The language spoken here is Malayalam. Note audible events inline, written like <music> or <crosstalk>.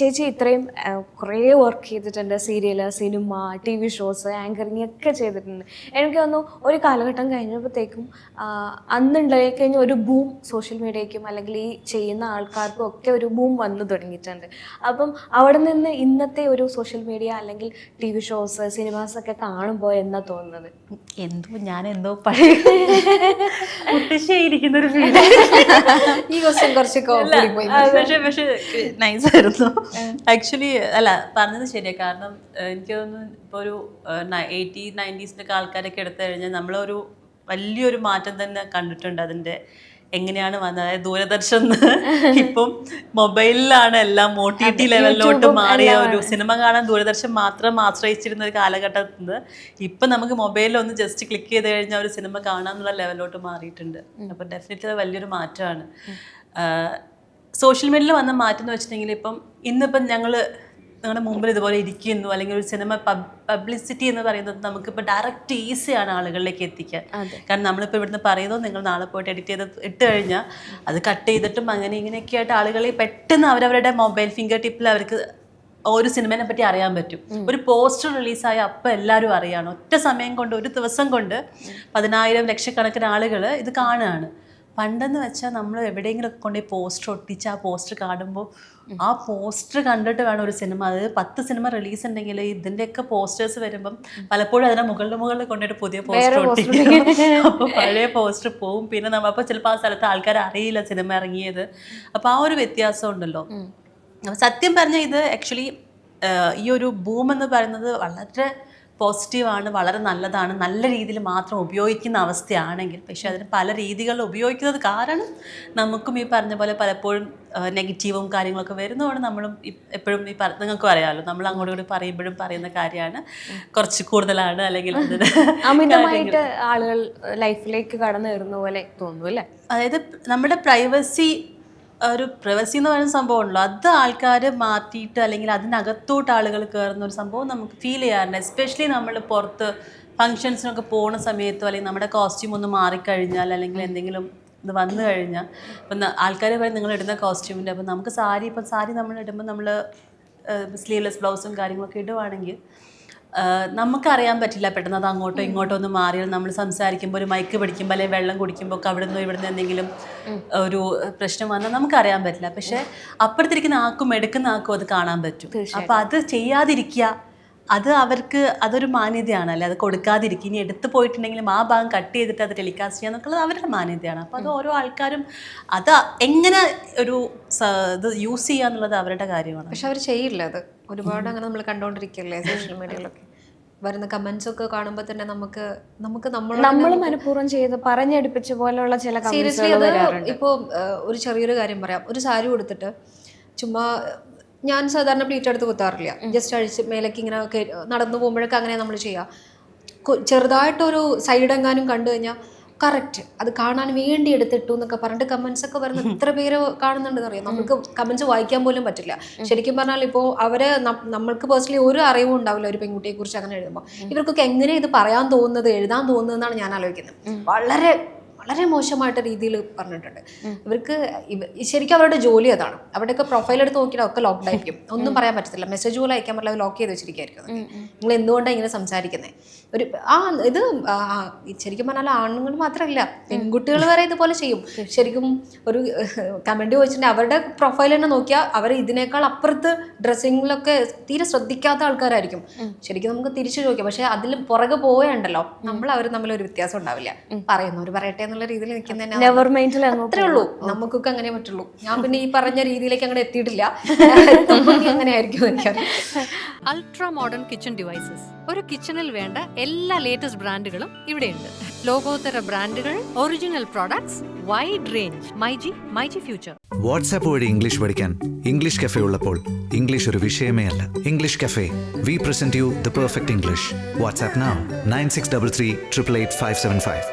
ചേച്ചി ഇത്രയും കുറേ വർക്ക് ചെയ്തിട്ടുണ്ട്. Serial cinema T V shows anchoring ഒക്കെ ചെയ്തിട്ടുണ്ട്. എനിക്ക് തോന്നുന്നു ഒരു കാലഘട്ടം കഴിഞ്ഞപ്പോഴത്തേക്കും അന്നുണ്ടായി കഴിഞ്ഞ ഒരു ബൂം സോഷ്യൽ മീഡിയയ്ക്കും അല്ലെങ്കിൽ ഈ ചെയ്യുന്ന ആൾക്കാർക്കും ഒക്കെ ഒരു ബൂം വന്നു തുടങ്ങിയിട്ടുണ്ട്. അപ്പം അവിടെ നിന്ന് ഇന്നത്തെ ഒരു സോഷ്യൽ മീഡിയ അല്ലെങ്കിൽ ടി വി ഷോസ് സിനിമാസ് ഒക്കെ കാണുമ്പോൾ എന്നാ തോന്നുന്നത്? എന്തോ ഞാൻ എന്തോ പഴയ <laughs> ഒരു ഈ ക്വസ്റ്റ്യൻ കുറച്ച് പക്ഷെ പക്ഷെ നൈസ് ആയിരുന്നു. ആക്ച്വലി അല്ല പറഞ്ഞത് ശരിയാ. കാരണം എനിക്ക് തോന്നുന്നു ഇപ്പൊ ഒരു എയ്റ്റി നയന്റീസിലൊക്കെ ആൾക്കാരൊക്കെ എടുത്തു കഴിഞ്ഞാൽ നമ്മളൊരു വലിയൊരു മാറ്റം തന്നെ കണ്ടിട്ടുണ്ട് അതിന്റെ എങ്ങനെയാണ് വന്നത്. അതായത് ദൂരദർശൻ <laughs> ഇപ്പം മൊബൈലിലാണ് എല്ലാം ഒ ടി ടി ലെവലിലോട്ട് മാറിയ ഒരു സിനിമ കാണാൻ ദൂരദർശൻ മാത്രം ആശ്രയിച്ചിരുന്ന ഒരു കാലഘട്ടത്തിൽ നിന്ന് ഇപ്പം നമുക്ക് മൊബൈലിൽ ഒന്ന് ജസ്റ്റ് ക്ലിക്ക് ചെയ്ത് കഴിഞ്ഞാൽ ഒരു സിനിമ കാണാന്നുള്ള ലെവലിലോട്ട് മാറിയിട്ടുണ്ട്. അപ്പം ഡെഫിനറ്റ്ലി അത് വലിയൊരു മാറ്റമാണ്. സോഷ്യൽ മീഡിയയിൽ വന്ന മാറ്റം എന്ന് വെച്ചിട്ടുണ്ടെങ്കിൽ ഇപ്പം ഇന്നിപ്പം ഞങ്ങൾ നിങ്ങളുടെ മുമ്പിൽ ഇതുപോലെ ഇരിക്കുന്നു അല്ലെങ്കിൽ ഒരു സിനിമ പബ്ലിസിറ്റി എന്ന് പറയുന്നത് നമുക്കിപ്പോൾ ഡയറക്റ്റ് ഈസിയാണ് ആളുകളിലേക്ക് എത്തിക്കാൻ. കാരണം നമ്മളിപ്പോൾ ഇവിടുന്ന് പറയുന്നു നിങ്ങൾ നാളെ പോയിട്ട് എഡിറ്റ് ചെയ്ത് ഇട്ട് കഴിഞ്ഞാൽ അത് കട്ട് ചെയ്തിട്ടും അങ്ങനെ ഇങ്ങനെയൊക്കെ ആയിട്ട് ആളുകളെ പെട്ടെന്ന് അവരവരുടെ മൊബൈൽ ഫിംഗർ ടിപ്പിൽ അവർക്ക് ഒരു സിനിമയെ പറ്റി അറിയാൻ പറ്റും. ഒരു പോസ്റ്റർ റിലീസായ അപ്പം എല്ലാവരും അറിയാണ്. ഒറ്റ സമയം കൊണ്ട് ഒരു ദിവസം കൊണ്ട് പതിനായിരം ലക്ഷക്കണക്കിന് ആളുകൾ ഇത് കാണുകയാണ്. പണ്ടെന്ന് വെച്ചാൽ നമ്മൾ എവിടെയെങ്കിലും കൊണ്ടുപോയി പോസ്റ്റർ ഒട്ടിച്ച് ആ പോസ്റ്റർ കാണുമ്പോൾ ആ പോസ്റ്റർ കണ്ടിട്ട് വേണം ഒരു സിനിമ. അത് പത്ത് സിനിമ റിലീസ് ഉണ്ടെങ്കിൽ ഇതിന്റെയൊക്കെ പോസ്റ്റേഴ്സ് വരുമ്പം പലപ്പോഴും അതിനെ മുകളിൽ മുകളിൽ കൊണ്ടുപോയിട്ട് പുതിയ പോസ്റ്റർ ഒട്ടിക്കും. അപ്പോൾ പഴയ പോസ്റ്റർ പോവും. പിന്നെ നമ്മൾ അപ്പോൾ ചിലപ്പോൾ ആ സ്ഥലത്ത് ആൾക്കാർ അറിയില്ല സിനിമ ഇറങ്ങിയത്. അപ്പോൾ ആ ഒരു വ്യത്യാസം ഉണ്ടല്ലോ. സത്യം പറഞ്ഞാൽ ഇത് ആക്ച്വലി ഈ ഒരു ബൂം എന്ന് പറയുന്നത് വളരെ പോസിറ്റീവാണ് വളരെ നല്ലതാണ് നല്ല രീതിയിൽ മാത്രം ഉപയോഗിക്കുന്ന അവസ്ഥയാണെങ്കിൽ പക്ഷെ അതിന് പല രീതികളിൽ ഉപയോഗിക്കുന്നത് കാരണം നമുക്കും ഈ പറഞ്ഞ പോലെ പലപ്പോഴും നെഗറ്റീവും കാര്യങ്ങളൊക്കെ വരുന്നതുകൊണ്ട് നമ്മളും എപ്പോഴും ഈ പറ നിങ്ങൾക്കും അറിയാമല്ലോ നമ്മൾ അങ്ങോട്ടും കൂടി പറയുമ്പോഴും പറയുന്ന കാര്യമാണ്. കുറച്ച് കൂടുതലാണ് അല്ലെങ്കിൽ അമിതമായിട്ട് ആളുകൾ ലൈഫിലേക്ക് കടന്നു വരുന്ന പോലെ തോന്നുന്നു അല്ലേ? അതായത് നമ്മുടെ പ്രൈവസി ഒരു പ്രൈവസി എന്ന് പറയുന്ന സംഭവം ഉണ്ടല്ലോ അത് ആൾക്കാർ മാറ്റിയിട്ട് അല്ലെങ്കിൽ അതിനകത്തോട്ട് ആളുകൾ കയറുന്ന ഒരു സംഭവം നമുക്ക് ഫീൽ ചെയ്യാറുണ്ട്. എസ്പെഷ്യലി നമ്മൾ പുറത്ത് ഫങ്ഷൻസിനൊക്കെ പോകുന്ന സമയത്തോ അല്ലെങ്കിൽ നമ്മുടെ കോസ്റ്റ്യൂം ഒന്ന് മാറിക്കഴിഞ്ഞാൽ അല്ലെങ്കിൽ എന്തെങ്കിലും ഇത് വന്നു കഴിഞ്ഞാൽ ഇപ്പം ആൾക്കാർ പറയും നിങ്ങൾ ഇടുന്ന കോസ്റ്റ്യൂമിന്റെ അപ്പം നമുക്ക് സാരി ഇപ്പം സാരി നമ്മൾ ഇടുമ്പോൾ നമ്മൾ സ്ലീവ്ലെസ് ബ്ലൗസും കാര്യങ്ങളൊക്കെ ഇടുവാണെങ്കിൽ നമുക്കറിയാൻ പറ്റില്ല പെട്ടെന്ന് അത് അങ്ങോട്ടോ ഇങ്ങോട്ടോ ഒന്ന് മാറിയാൽ നമ്മൾ സംസാരിക്കുമ്പോൾ ഒരു മൈക്ക് പിടിക്കുമ്പോൾ അല്ലെങ്കിൽ വെള്ളം കുടിക്കുമ്പോൾ ഒക്കെ അവിടെ നിന്ന് ഇവിടുന്ന് എന്തെങ്കിലും ഒരു പ്രശ്നം വന്നാൽ നമുക്കറിയാൻ പറ്റില്ല. പക്ഷെ അപ്പുറത്തിരിക്കുന്ന ആക്കും എടുക്കുന്ന ആക്കും അത് കാണാൻ പറ്റും. അപ്പം അത് ചെയ്യാതിരിക്കുക അത് അവർക്ക് അതൊരു മാന്യതയാണ്. അല്ലെ അത് കൊടുക്കാതിരിക്കും ഇനി എടുത്തു പോയിട്ടുണ്ടെങ്കിലും ആ ഭാഗം കട്ട് ചെയ്തിട്ട് അത് ടെലികാസ്റ്റ് ചെയ്യുക എന്നുള്ളത് അവരുടെ മാന്യതയാണ്. അപ്പോൾ അത് ഓരോ ആൾക്കാരും അത് എങ്ങനെ ഒരു ഇത് യൂസ് ചെയ്യുക എന്നുള്ളത് അവരുടെ കാര്യമാണ്. പക്ഷെ അവർ ചെയ്യില്ല അത്. ഒരുപാട് അങ്ങനെ നമ്മൾ കണ്ടുകൊണ്ടിരിക്കല്ലേ സോഷ്യൽ മീഡിയയിലൊക്കെ. വരുന്ന കമന്റ്സ് ഒക്കെ കാണുമ്പോൾ തന്നെ നമുക്ക് നമുക്ക് നമ്മൾ നമ്മൾ മനഃപൂർവം ചെയ്ത് പറഞ്ഞെടുപ്പിച്ച പോലെയുള്ള ചില സീരിയസ്ലി അത് വരാറുണ്ട്. ഇപ്പോൾ ഒരു ചെറിയൊരു കാര്യം പറയാം. ഒരു സാരി കൊടുത്തിട്ട് ചുമ്മാ ഞാൻ സാധാരണ പ്ലീറ്റ് എടുത്ത് കുത്താറില്ല. ജസ്റ്റ് അഴിച്ച് മേലേക്ക് ഇങ്ങനെ നടന്നു പോകുമ്പോഴൊക്കെ അങ്ങനെ നമ്മൾ ചെയ്യുക ചെറുതായിട്ടൊരു സൈഡ് എങ്ങാനും കണ്ടു കഴിഞ്ഞാൽ കറക്റ്റ് അത് കാണാൻ വേണ്ടി എടുത്തിട്ടു എന്നൊക്കെ പറഞ്ഞിട്ട് കമന്റ്സ് ഒക്കെ വരുന്ന എത്ര പേര് കാണുന്നുണ്ടെന്ന് അറിയാം? നമുക്ക് കമന്റ്സ് വായിക്കാൻ പോലും പറ്റില്ല. ശരിക്കും പറഞ്ഞാൽ ഇപ്പോൾ അവരെ നമ്മൾക്ക് പേഴ്സണലി ഒരു അറിവും ഉണ്ടാവില്ല ഒരു പെൺകുട്ടിയെ കുറിച്ച് അങ്ങനെ എഴുതുമ്പോൾ ഇവർക്കൊക്കെ എങ്ങനെ ഇത് പറയാൻ തോന്നുന്നത് എഴുതാൻ തോന്നുന്നതെന്നാണ് ഞാൻ ആലോചിക്കുന്നത്. വളരെ വളരെ മോശമായിട്ട് രീതിയിൽ പറഞ്ഞിട്ടുണ്ട്. ഇവർക്ക് ശരിക്കും അവരുടെ ജോലി അതാണ്. അവരുടെയൊക്കെ പ്രൊഫൈൽ എടുത്ത് നോക്കിയാൽ ഒക്കെ ലോക്ക്ഡ് ആയിരിക്കും. ഒന്നും പറയാൻ പറ്റത്തില്ല. മെസ്സേജ് പോലും അയക്കാൻ പറ്റില്ല. ലോക്ക് ചെയ്ത് വെച്ചിരിക്കുകയായിരിക്കും നിങ്ങൾ എന്തുകൊണ്ടാണ് ഇങ്ങനെ സംസാരിക്കുന്നത്? ഒരു ആ ഇത് ശരിക്കും പറഞ്ഞാൽ ആണുങ്ങൾ മാത്രമല്ല പെൺകുട്ടികൾ വരെ ഇതുപോലെ ചെയ്യും. ശരിക്കും ഒരു കമന്റ് ചോദിച്ചിട്ടുണ്ടെങ്കിൽ അവരുടെ പ്രൊഫൈൽ തന്നെ നോക്കിയാൽ അവർ ഇതിനേക്കാൾ അപ്പുറത്ത് ഡ്രസ്സിങ്ങിലൊക്കെ തീരെ ശ്രദ്ധിക്കാത്ത ആൾക്കാരായിരിക്കും. ശരിക്കും നമുക്ക് തിരിച്ചു ചോദിക്കാം. പക്ഷെ അതിൽ പുറകെ പോവുകയുണ്ടല്ലോ നമ്മൾ അവർ തമ്മിൽ ഒരു വ്യത്യാസം ഉണ്ടാവില്ല. പറയുന്നവർ പറയട്ടെ എന്നുള്ള രീതിയിൽ നിൽക്കുന്ന അത്രേ ഉള്ളൂ. നമുക്കൊക്കെ അങ്ങനെ പറ്റുള്ളൂ. ഞാൻ പിന്നെ ഈ <laughs> പറഞ്ഞ രീതിയിലേക്ക് അങ്ങനെ എത്തിയിട്ടില്ല. <laughs> അങ്ങനെ ആയിരിക്കും എനിക്കറിയാം. അൾട്രാ മോഡേൺ കിച്ചൺ ഡിവൈസസ് ഒരു കിച്ചണിൽ വേണ്ട എല്ലാ ലേറ്റസ്റ്റ് ബ്രാൻഡുകളും ഇവിടെയുണ്ട്. ലോകോത്തര ബ്രാൻഡുകൾ original products wide range myG myG future WhatsApp വഴി ഇംഗ്ലീഷ് പഠിക്കാൻ ഇംഗ്ലീഷ് കഫേ ഉള്ളപ്പോൾ ഇംഗ്ലീഷ് ഒരു വിഷയമേ അല്ല. English cafe we present you the perfect English WhatsApp nine six double three triple eight five seven five